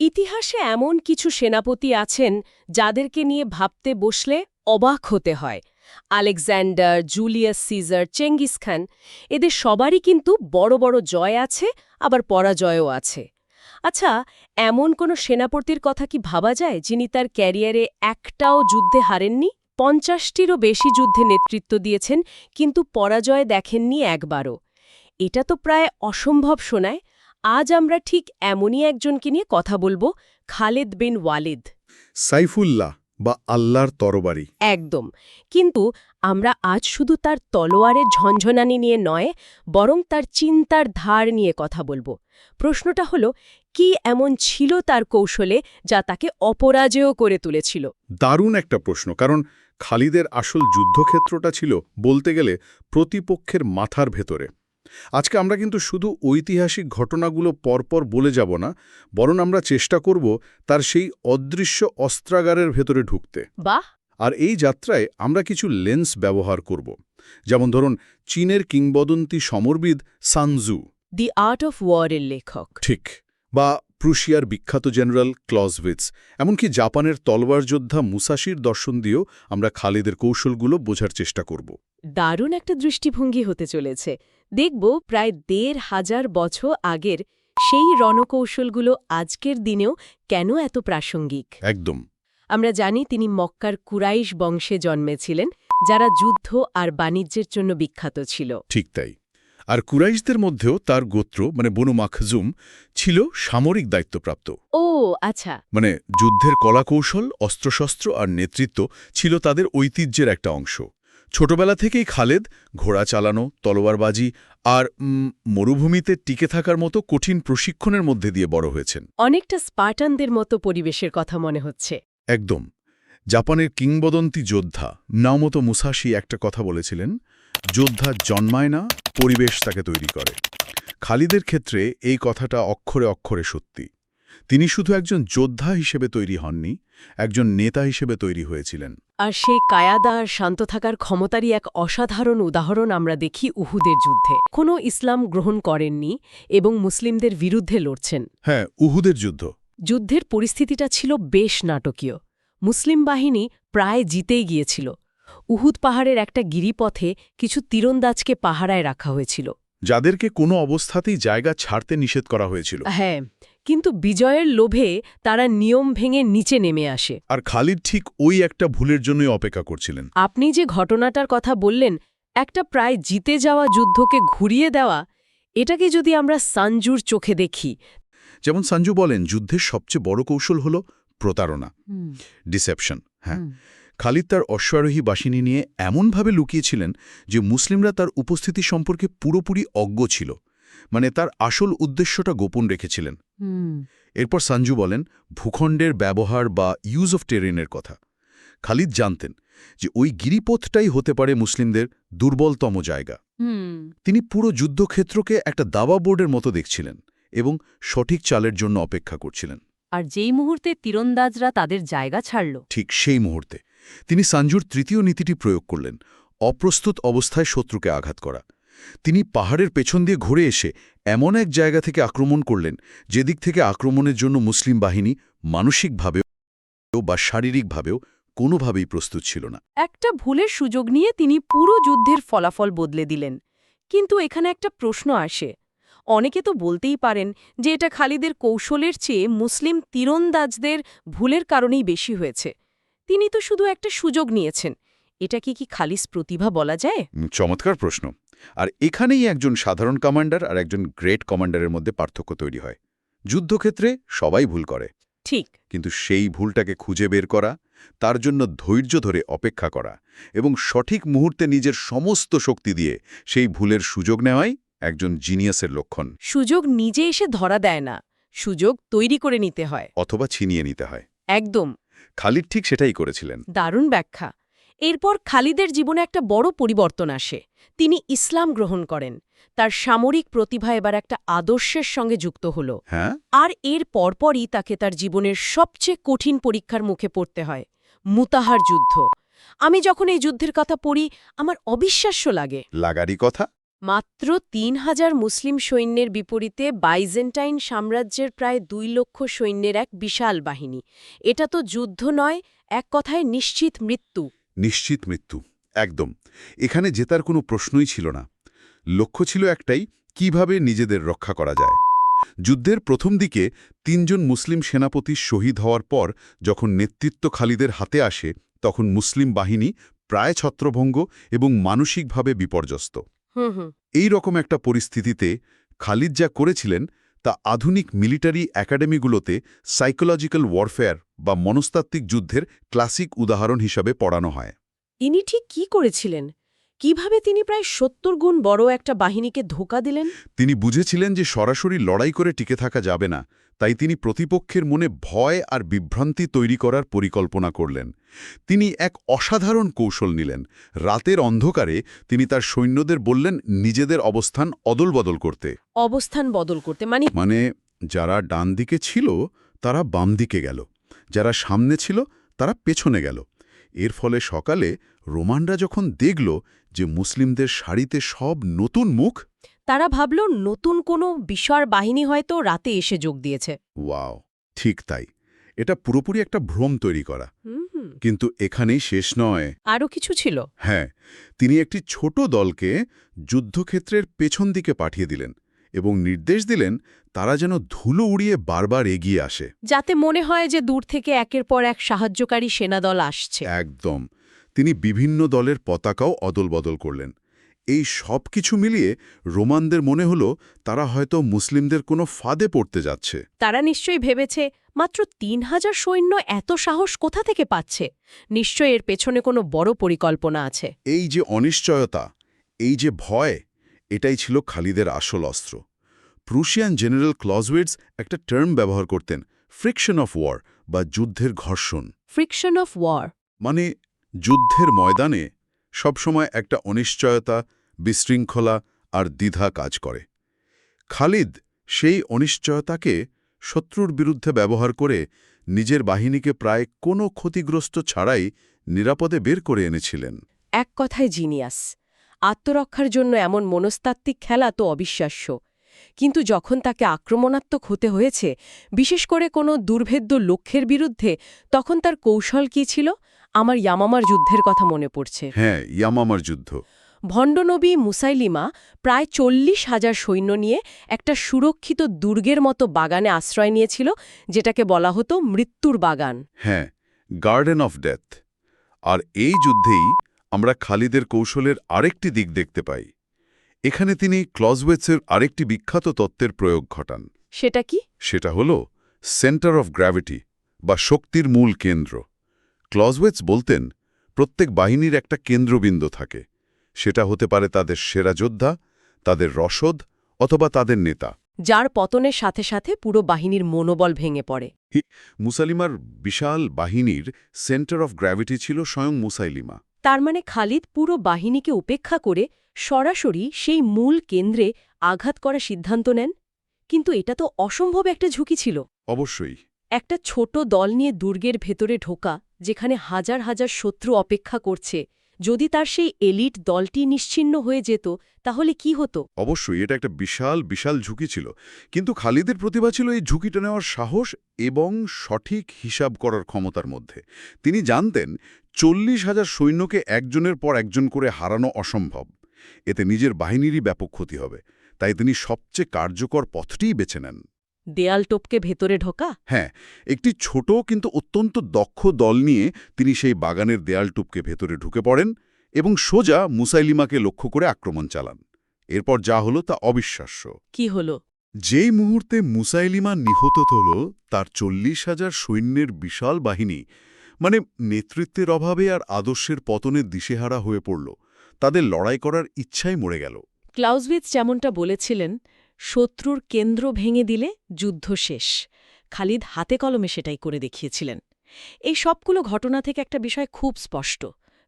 ইতিহাসে এমন কিছু সেনাপতি আছেন যাদেরকে নিয়ে ভাবতে বসলে অবাক হতে হয়। Alexander, Julius Caesar, Genghis Khan, এদের সবারই কিন্তু বড় বড় জয় আছে, আবার পরাজয়ও আছে। আচ্ছা এমন কোনো সেনাপতির কথা কি ভাবা যায় যিনি তার ক্যারিয়ারে একটাও যুদ্ধে হারেননি? পঞ্চাশটিরও বেশি যুদ্ধে নেতৃত্ব দিয়েছেন, কিন্তু পরাজয় দেখেননি একবারও। এটা তো প্রায় অসম্ভব শোনায়। আজ আমরা ঠিক এমনই একজনকে নিয়ে কথা বলব খালেদ বিন ওয়ালিদ। সাইফুল্লাহ বা আল্লাহর তরবারি। একদম। কিন্তু আমরা আজ শুধু তার তলোয়ারের ঝনঝনানি নিয়ে নয় বরং তার চিন্তার ধার নিয়ে কথা বলব। প্রশ্নটা হলো কি এমন ছিল তার কৌশলে যা তাকে অপরাজেয় করে তুলেছিল? দারুণ একটা প্রশ্ন কারণ খালিদের আসল যুদ্ধক্ষেত্রটা ছিল বলতে গেলে প্রতিপক্ষের মাথার ভেতরে। আজকে আমরা কিন্তু শুধু ঐতিহাসিক ঘটনাগুলো পরপর বলে যাব না বরং আমরা চেষ্টা করব তার সেই অদৃশ্য অস্ত্রাগারের ভেতরে ঢুকতে। বাহ! আর এই যাত্রায় আমরা কিছু লেন্স ব্যবহার করব। যেমন ধরুন চীনের কিংবদন্তি সমরবিদ Sun Tzu the art of ওয়ারের লেখক। ঠিক। বা প্রুশিয়ার বিখ্যাত জেনারেল ক্লজভিটস এমনকি জাপানের তলবার যোদ্ধা মুসাশির দর্শন দিয়েও আমরা খালিদের কৌশলগুলো বোঝার চেষ্টা করব। দারুণ একটা দৃষ্টিভঙ্গি হতে চলেছে। দেখব প্রায় দেড় হাজার বছর আগের সেই রণকৌশলগুলো আজকের দিনেও কেন এত প্রাসঙ্গিক। একদম। আমরা জানি তিনি মক্কার কুরাইশ বংশে জন্মেছিলেন যারা যুদ্ধ আর বাণিজ্যের জন্য বিখ্যাত ছিল। ঠিক তাই। আর কুরাইশদের মধ্যেও তার গোত্র মানে বনু মাখজুম ছিল সামরিক দায়িত্বপ্রাপ্ত। ও আচ্ছা। মানে যুদ্ধের কলাকৌশল অস্ত্রশস্ত্র আর নেতৃত্ব ছিল তাদের ঐতিহ্যের একটা অংশ। ছোটবেলা থেকেই খালেদ ঘোড়া চালানো তলোয়ারবাজি আর মরুভূমিতে টিকে থাকার মতো কঠিন প্রশিক্ষণের মধ্যে দিয়ে বড় হয়েছেন। অনেকটা স্পার্টানদের মতো পরিবেশের কথা মনে হচ্ছে। একদম। জাপানের কিংবদন্তি যোদ্ধা নাওমতো মুসাশি একটা কথা বলেছিলেন যোদ্ধা জন্মায় না পরিবেশ তাকে তৈরি করে। খালিদের ক্ষেত্রে এই কথাটা অক্ষরে অক্ষরে সত্যি। তিনি শুধু একজন যোদ্ধা হিসেবে তৈরি হননি একজন নেতা হিসেবে তৈরি হয়েছিলেন। আর সেই কায়াদা আর শান্ত থাকার ক্ষমতারই এক অসাধারণ উদাহরণ আমরা দেখি উহুদের যুদ্ধে। কোনো ইসলাম গ্রহণ করেননি এবং মুসলিমদের বিরুদ্ধে লড়ছেন। হ্যাঁ উহুদের যুদ্ধ। যুদ্ধের পরিস্থিতিটা ছিল বেশ নাটকীয়। মুসলিম বাহিনী প্রায় জিতেই গিয়েছিল। উহুদ পাহাড়ের একটা গিরিপথে কিছু তীরন্দাজকে পাহারায় রাখা হয়েছিল। যাদেরকে কোনো অবস্থাতেই জায়গা ছাড়তে নিষেধ করা হয়েছিল। হ্যাঁ কিন্তু বিজয়ের লোভে তারা নিয়ম ভেঙে নিচে নেমে আসে। আর খালিদ ঠিক ওই একটা ভুলের জন্যই অপেক্ষা করছিলেন। আপনি যে ঘটনাটার কথা বললেন একটা প্রায় জিতে যাওয়া যুদ্ধকে ঘুরিয়ে দেওয়া এটাকে যদি আমরা সাঞ্জুর চোখে দেখি। যেমন সঞ্জু বলেন যুদ্ধের সবচেয়ে বড় কৌশল হল প্রতারণা। ডিসেপশন হ্যাঁ। খালিদ তার অশ্বারোহী বাসিনী নিয়ে এমনভাবে লুকিয়েছিলেন যে মুসলিমরা তার উপস্থিতি সম্পর্কে পুরোপুরি অজ্ঞ ছিল মানে তার আসল উদ্দেশ্যটা গোপন রেখেছিলেন। এরপর সঞ্জু বলেন ভূখণ্ডের ব্যবহার বা ইউজ অফ টেরেনের কথা। খালিদ জানতেন যে ওই গিরিপথটাই হতে পারে মুসলিমদের দুর্বলতম জায়গা। তিনি পুরো যুদ্ধক্ষেত্রকে একটা দাবা বোর্ডের মতো দেখছিলেন এবং সঠিক চালের জন্য অপেক্ষা করছিলেন। আর যেই মুহূর্তে তীরন্দাজরা তাদের জায়গা ছাড়ল। ঠিক সেই মুহূর্তে তিনি সাঞ্জুর তৃতীয় নীতিটি প্রয়োগ করলেন, অপ্রস্তুত অবস্থায় শত্রুকে আঘাত করা। তিনি পাহাড়ের পেছন দিয়ে ঘুরে এসে এমন এক জায়গা থেকে আক্রমণ করলেন যেদিক থেকে আক্রমণের জন্য মুসলিম বাহিনী মানসিকভাবেও বা শারীরিকভাবেও কোনোভাবেই প্রস্তুত ছিল না। একটা ভুলের সুযোগ নিয়ে তিনি পুরো যুদ্ধের ফলাফল বদলে দিলেন। কিন্তু এখানে একটা প্রশ্ন আসে। অনেকে তো বলতেই পারেন যে এটা খালিদের কৌশলের চেয়ে মুসলিম তীরন্দাজদের ভুলের কারণেই বেশি হয়েছে। তিনি তো শুধু একটা সুযোগ নিয়েছেন। এটা কি কি খালিস প্রতিভা বলা যায়? চমৎকার প্রশ্ন। আর এখানেই একজন সাধারণ কমান্ডার আর একজন গ্রেট কমান্ডারের মধ্যে পার্থক্য তৈরি হয়। যুদ্ধক্ষেত্রে সবাই ভুল করে। ঠিক। কিন্তু সেই ভুলটাকে খুঁজে বের করা তার জন্য ধৈর্য ধরে অপেক্ষা করা এবং সঠিক মুহূর্তে নিজের সমস্ত শক্তি দিয়ে সেই ভুলের সুযোগ নেওয়াই একজন জিনিয়াসের লক্ষণ। সুযোগ নিজে এসে ধরা দেয় না। সুযোগ তৈরি করে নিতে হয়। অথবা ছিনিয়ে নিতে হয়। একদম। খালিদ ঠিক সেটাই করেছিলেন। দারুণ ব্যাখ্যা। এরপর খালিদের জীবনে একটা বড় পরিবর্তন আসে। তিনি ইসলাম গ্রহণ করেন। তার সামরিক প্রতিভা এবার একটা আদর্শের সঙ্গে যুক্ত হল। হ্যাঁ? আর এর পরপরই তাকে তার জীবনের সবচেয়ে কঠিন পরীক্ষার মুখে পড়তে হয় মুতাহার যুদ্ধ। আমি যখন এই যুদ্ধের কথা পড়ি আমার অবিশ্বাস্য লাগে। লাগারই কথা। মাত্র তিন হাজার মুসলিম সৈন্যের বিপরীতে বাইজেন্টাইন সাম্রাজ্যের প্রায় দুই লক্ষ সৈন্যের এক বিশাল বাহিনী। এটা তো যুদ্ধ নয়, এক কথায় নিশ্চিত মৃত্যু। নিশ্চিত মৃত্যু, একদম। এখানে জেতার কোনো প্রশ্নই ছিল না। লক্ষ্য ছিল একটাই, কীভাবে নিজেদের রক্ষা করা যায়। যুদ্ধের প্রথম দিকে তিনজন মুসলিম সেনাপতি শহীদ হওয়ার পর যখন নেতৃত্ব খালিদের হাতে আসে, তখন মুসলিম বাহিনী প্রায় ছত্রভঙ্গ এবং মানসিকভাবে বিপর্যস্ত। এই রকম একটা পরিস্থিতিতে খালিদ যা করেছিলেন তা আধুনিক মিলিটারি একাডেমিগুলোতে সাইকোলজিক্যাল ওয়ারফেয়ার বা মনস্তাত্ত্বিক যুদ্ধের ক্লাসিক উদাহরণ হিসাবে পড়ানো হয়। ইনি ঠিক কি করেছিলেন? কীভাবে তিনি প্রায় সত্তর গুণ বড় একটা বাহিনীকে ধোকা দিলেন? তিনি বুঝেছিলেন যে সরাসরি লড়াই করে টিকে থাকা যাবে না তাই তিনি প্রতিপক্ষের মনে ভয় আর বিভ্রান্তি তৈরি করার পরিকল্পনা করলেন। তিনি এক অসাধারণ কৌশল নিলেন। রাতের অন্ধকারে তিনি তার সৈন্যদের বললেন নিজেদের অবস্থান অদলবদল করতে। অবস্থান বদল করতে মানে মানে যারা ডান দিকে ছিল তারা বাম দিকে গেল। যারা সামনে ছিল তারা পেছনে গেল। এর ফলে সকালে রোমানরা যখন দেখল যে মুসলিমদের শাড়িতে সব নতুন মুখ তারা ভাবল নতুন কোনো বিশাল বাহিনী হয়তো রাতে এসে যোগ দিয়েছে। ওয়াও ঠিক তাই। এটা পুরোপুরি একটা ভ্রম তৈরি করা। কিন্তু এখানেই শেষ নয়। আরও কিছু ছিল? হ্যাঁ তিনি একটি ছোট দলকে যুদ্ধক্ষেত্রের পেছন দিকে পাঠিয়ে দিলেন এবং নির্দেশ দিলেন তারা যেন ধুলো উড়িয়ে বারবার এগিয়ে আসে। যাতে মনে হয় যে দূর থেকে একের পর এক সাহায্যকারী সেনাদল আসছে। একদম। তিনি বিভিন্ন দলের পতাকাও অদলবদল করলেন। এই সব কিছু মিলিয়ে রোমানদের মনে হল তারা হয়তো মুসলিমদের কোনো ফাঁদে পড়তে যাচ্ছে। তারা নিশ্চয়ই ভেবেছে মাত্র তিন হাজার সৈন্য এত সাহস কোথা থেকে পাচ্ছে? নিশ্চয় এর পেছনে কোনো বড় পরিকল্পনা আছে। এই যে অনিশ্চয়তা এই যে ভয় এটাই ছিল খালিদের আসল অস্ত্র। প্রুশিয়ান জেনারেল ক্লজওয়েডস একটা টার্ম ব্যবহার করতেন ফ্রিকশন অফ ওয়ার বা যুদ্ধের ঘর্ষণ। Friction of war. মানে যুদ্ধের ময়দানে সবসময় একটা অনিশ্চয়তা বিশৃঙ্খলা আর দ্বিধা কাজ করে। খালিদ সেই অনিশ্চয়তাকে শত্রুর বিরুদ্ধে ব্যবহার করে নিজের বাহিনীকে প্রায় কোনো ক্ষতিগ্রস্ত ছাড়াই নিরাপদে বের করে এনেছিলেন। এক কথায় জিনিয়াস আত্মরক্ষার জন্য এমন মনস্তাত্ত্বিক খেলা তো অবিশ্বাস্য। কিন্তু যখন তাকে আক্রমণাত্মক হতে হয়েছে বিশেষ করে কোনো দুর্ভেদ্য লক্ষ্যের বিরুদ্ধে তখন তার কৌশল কী ছিল? আমার ইয়ামামার যুদ্ধের কথা মনে পড়ছে। হ্যাঁ ইয়ামামার যুদ্ধ। ভণ্ডনবী মুসাইলিমা প্রায় চল্লিশ হাজার সৈন্য নিয়ে একটা সুরক্ষিত দুর্গের মতো বাগানে আশ্রয় নিয়েছিল যেটাকে বলা হতো মৃত্যুর বাগান। হ্যাঁ গার্ডেন অফ ডেথ আর এই যুদ্ধেই আমরা খালিদের কৌশলের আরেকটি দিক দেখতে পাই। এখানে তিনি ক্লজওয়েটসের আরেকটি বিখ্যাত তত্ত্বের প্রয়োগ ঘটান। সেটা কি? সেটা হল সেন্টার অফ গ্র্যাভিটি বা শক্তির মূল কেন্দ্র। ক্লজওয়েটস বলতেন প্রত্যেক বাহিনীর একটা কেন্দ্রবিন্দু থাকে। সেটা হতে পারে তাদের সেরা যোদ্ধা তাদের রসদ অথবা তাদের নেতা। যার পতনের সাথে সাথে পুরো বাহিনীর মনোবল ভেঙে পড়ে। মুসালিমার বিশাল বাহিনীর সেন্টার অফ গ্র্যাভিটি ছিল স্বয়ং মুসাইলিমা। তার মানে খালিদ পুরো বাহিনীকে উপেক্ষা করে সরাসরি সেই মূল কেন্দ্রে আঘাত করার সিদ্ধান্ত নেন। কিন্তু এটা তো অসম্ভব একটা ঝুঁকি ছিল। অবশ্যই। একটা ছোট দল নিয়ে দুর্গের ভেতরে ঢোকা যেখানে হাজার হাজার শত্রু অপেক্ষা করছে যদি তার সেই এলিট দলটি নিশ্চিন্ন হয়ে যেত, তাহলে কি হতো? অবশ্যই, এটা একটা বিশাল বিশাল ঝুঁকি ছিল। কিন্তু খালিদের প্রতিভা ছিল এই ঝুঁকিটা নেওয়ার সাহস এবং সঠিক হিসাব করার ক্ষমতার মধ্যে। তিনি জানতেন, চল্লিশ হাজার সৈন্যকে একজনের পর একজন করে হারানো অসম্ভব। এতে নিজের বাহিনীরই ব্যাপক ক্ষতি হবে। তাই তিনি সবচেয়ে কার্যকর পথটিই বেছে নেন। দেয়াল টোপকে ভেতরে ঢোকা? হ্যাঁ একটি ছোট কিন্তু অত্যন্ত দক্ষ দল নিয়ে তিনি সেই বাগানের দেয়াল টুপকে ভেতরে ঢুকে পড়েন এবং সোজা মুসাইলিমাকে লক্ষ্য করে আক্রমণ চালান। এরপর যা হলো তা অবিশ্বাস্য। কি হলো? যেই মুহূর্তে মুসাইলিমা নিহত হল তার চল্লিশ হাজার সৈন্যের বিশাল বাহিনী মানে নেতৃত্বের অভাবে আর আদর্শের পতনের দিশেহারা হয়ে পড়ল। তাদের লড়াই করার ইচ্ছাই মরে গেল। ক্লাউজউইথ যেমনটা বলেছিলেন শত্রুর কেন্দ্র ভেঙে দিলে যুদ্ধ শেষ। খালিদ হাতে কলমে সেটাই করে দেখিয়েছিলেন। এই সবগুলো ঘটনা থেকে একটা বিষয় খুব স্পষ্ট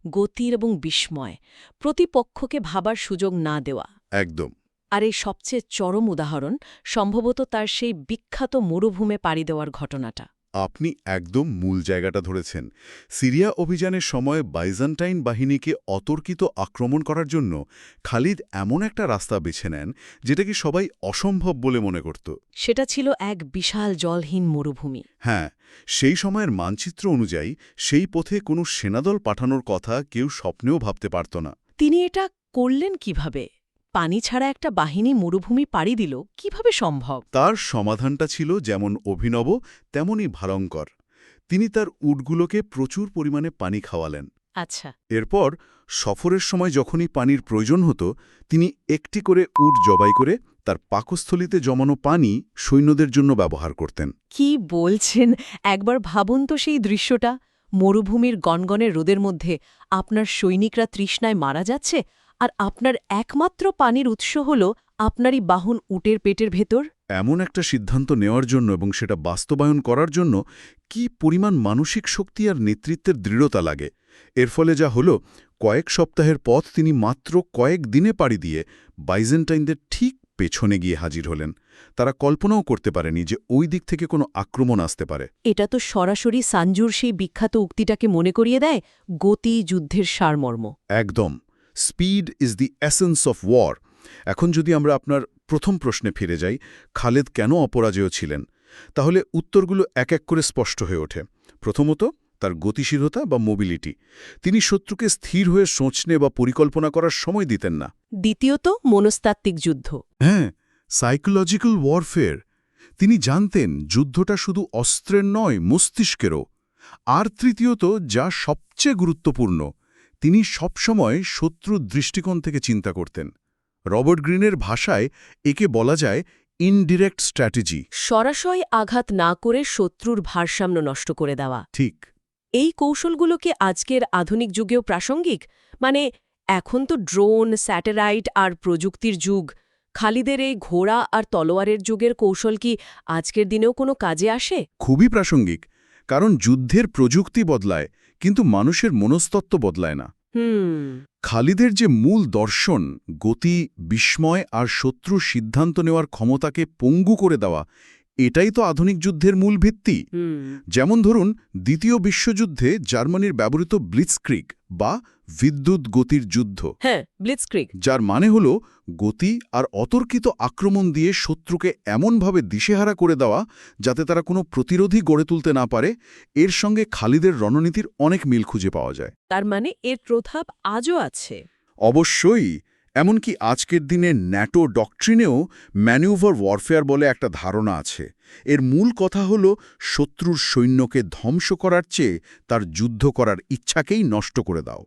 গতির এবং বিস্ময় প্রতিপক্ষকে ভাবার সুযোগ না দেওয়া। একদম। আর এই সবচেয়ে চরম উদাহরণ সম্ভবত তার সেই বিখ্যাত মরুভূমে পাড়ি দেওয়ার ঘটনাটা। আপনি একদম মূল জায়গাটা ধরেছেন। সিরিয়া অভিযানের সময় বাইজান্টাইন বাহিনীকে অতর্কিত আক্রমণ করার জন্য খালিদ এমন একটা রাস্তা বেছে নেন যেটাকে সবাই অসম্ভব বলে মনে করত। সেটা ছিল এক বিশাল জলহীন মরুভূমি। হ্যাঁ সেই সময়ের মানচিত্র অনুযায়ী সেই পথে কোনো সেনাদল পাঠানোর কথা কেউ স্বপ্নেও ভাবতে পারত না। তিনি এটা করলেন কীভাবে? পানি ছাড়া একটা বাহিনী মরুভূমি পাড়ি দিল কীভাবে সম্ভব? তার সমাধানটা ছিল যেমন অভিনব তেমনই ভারঙ্কর তিনি তার উটগুলোকে প্রচুর পরিমাণে পানি খাওয়ালেন। আচ্ছা। এরপর সফরের সময় যখনই পানির প্রয়োজন হতো তিনি একটি করে উট জবাই করে তার পাকস্থলিতে জমানো পানি সৈন্যদের জন্য ব্যবহার করতেন। কি বলছেন? একবার ভাবুন তো সেই দৃশ্যটা। মরুভূমির গনগনের রোদের মধ্যে আপনার সৈনিকরা তৃষ্ণায় মারা যাচ্ছে আর আপনার একমাত্র পানির উৎস হল আপনারই বাহন উটের পেটের ভেতর? এমন একটা সিদ্ধান্ত নেওয়ার জন্য এবং সেটা বাস্তবায়ন করার জন্য কি পরিমাণ মানসিক শক্তি আর নেতৃত্বের দৃঢ়তা লাগে? এর ফলে যা হলো কয়েক সপ্তাহের পথ তিনি মাত্র কয়েক দিনে পাড়ি দিয়ে বাইজেন্টাইনদের ঠিক পেছনে গিয়ে হাজির হলেন। তারা কল্পনাও করতে পারেনি যে ওই দিক থেকে কোনো আক্রমণ আসতে পারে। এটা তো সরাসরি সানজুর সেই বিখ্যাত উক্তিটাকে মনে করিয়ে দেয় গতি যুদ্ধের সারমর্ম। একদম। Speed is the essence of war এখন যদি আমরা আপনার প্রথম প্রশ্নে ফিরে যাই খালেদ কেন অপরাজেয় ছিলেন? তাহলে উত্তরগুলো এক এক করে স্পষ্ট হয়ে ওঠে। প্রথমত তার গতিশীলতা বা মোবিলিটি তিনি শত্রুকে স্থির হয়ে সোঁচনে বা পরিকল্পনা করার সময় দিতেন না। দ্বিতীয়ত মনস্তাত্ত্বিক যুদ্ধ। হ্যাঁ সাইকোলজিক্যাল ওয়ারফেয়ার তিনি জানতেন যুদ্ধটা শুধু অস্ত্রের নয় মস্তিষ্কেরও। আর তৃতীয়ত যা সবচেয়ে গুরুত্বপূর্ণ তিনি সবসময় শত্রুর দৃষ্টিকোণ থেকে চিন্তা করতেন। রবার্ট গ্রিনের ভাষায় একে বলা যায় ইনডিরেক্ট স্ট্র্যাটেজি। সরাসরি আঘাত না করে শত্রুর ভারসাম্য নষ্ট করে দেওয়া। ঠিক। এই কৌশলগুলো কি আজকের আধুনিক যুগেও প্রাসঙ্গিক? মানে এখন তো ড্রোন স্যাটেলাইট আর প্রযুক্তির যুগ। খালিদের এই ঘোড়া আর তলোয়ারের যুগের কৌশল কি আজকের দিনেও কোনো কাজে আসে? খুবই প্রাসঙ্গিক কারণ যুদ্ধের প্রযুক্তি বদলায়। কিন্তু মানুষের মনস্তত্ত্ব বদলায় না। খালিদের যে মূল দর্শন গতি বিস্ময় আর শত্রু সিদ্ধান্ত নেওয়ার ক্ষমতাকে পঙ্গু করে দেওয়া এটাই তো আধুনিক যুদ্ধের মূল ভিত্তি। যেমন ধরুন দ্বিতীয় বিশ্বযুদ্ধে জার্মানির ব্যবহৃত ব্লিটসক্রিক বা বিদ্যুৎ গতির যুদ্ধ। হ্যাঁ ব্লিটসক্রিক যার মানে হল গতি আর অতর্কিত আক্রমণ দিয়ে শত্রুকে এমনভাবে দিশেহারা করে দেওয়া যাতে তারা কোনো প্রতিরোধী গড়ে তুলতে না পারে এর সঙ্গে খালিদের রণনীতির অনেক মিল খুঁজে পাওয়া যায়। তার মানে এর প্রভাব আজও আছে। অবশ্যই এমনকি আজকের দিনে ন্যাটো ডকট্রিনেও ম্যানিউভার ওয়ারফেয়ার বলে একটা ধারণা আছে। এর মূল কথা হল শত্রুর সৈন্যকে ধ্বংস করার চেয়ে তার যুদ্ধ করার ইচ্ছাকেই নষ্ট করে দাও।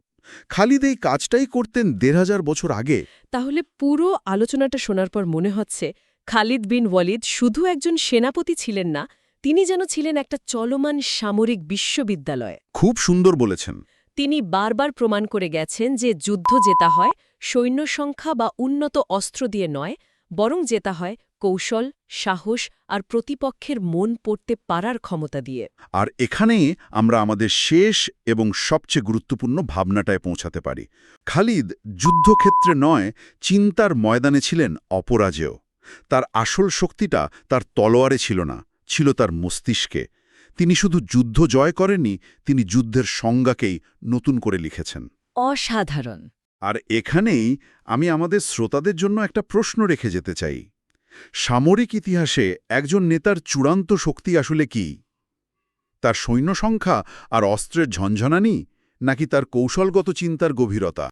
খালিদ এই কাজটাই করতেন দেড় হাজার বছর আগে। তাহলে পুরো আলোচনাটা শোনার পর মনে হচ্ছে খালিদ বিন ওয়ালিদ শুধু একজন সেনাপতি ছিলেন না তিনি যেন ছিলেন একটা চলমান সামরিক বিশ্ববিদ্যালয়। খুব সুন্দর বলেছেন। তিনি বারবার প্রমাণ করে গেছেন যে যুদ্ধ জেতা হয়, সৈন্য সংখ্যা বা উন্নত অস্ত্র দিয়ে নয়, বরং জেতা হয় কৌশল, সাহস আর প্রতিপক্ষের মন পড়তে পারার ক্ষমতা দিয়ে। আর এখানে আমরা আমাদের শেষ এবং সবচেয়ে গুরুত্বপূর্ণ ভাবনাটায় পৌঁছাতে পারি। খালিদ যুদ্ধক্ষেত্রে নয়, চিন্তার ময়দানে ছিলেন অপরাজেয়। তার আসল শক্তিটা তার তলোয়ারে ছিল না, ছিল তার মস্তিষ্কে। তিনি শুধু যুদ্ধ জয় করেননি তিনি যুদ্ধের সংজ্ঞাকেই নতুন করে লিখেছেন। অসাধারণ। আর এখানেই আমি আমাদের শ্রোতাদের জন্য একটা প্রশ্ন রেখে যেতে চাই। সামরিক ইতিহাসে একজন নেতার চূড়ান্ত শক্তি আসলে কি? তার সৈন্য সংখ্যা আর অস্ত্রের ঝঞ্ঝনানি নাকি তার কৌশলগত চিন্তার গভীরতা?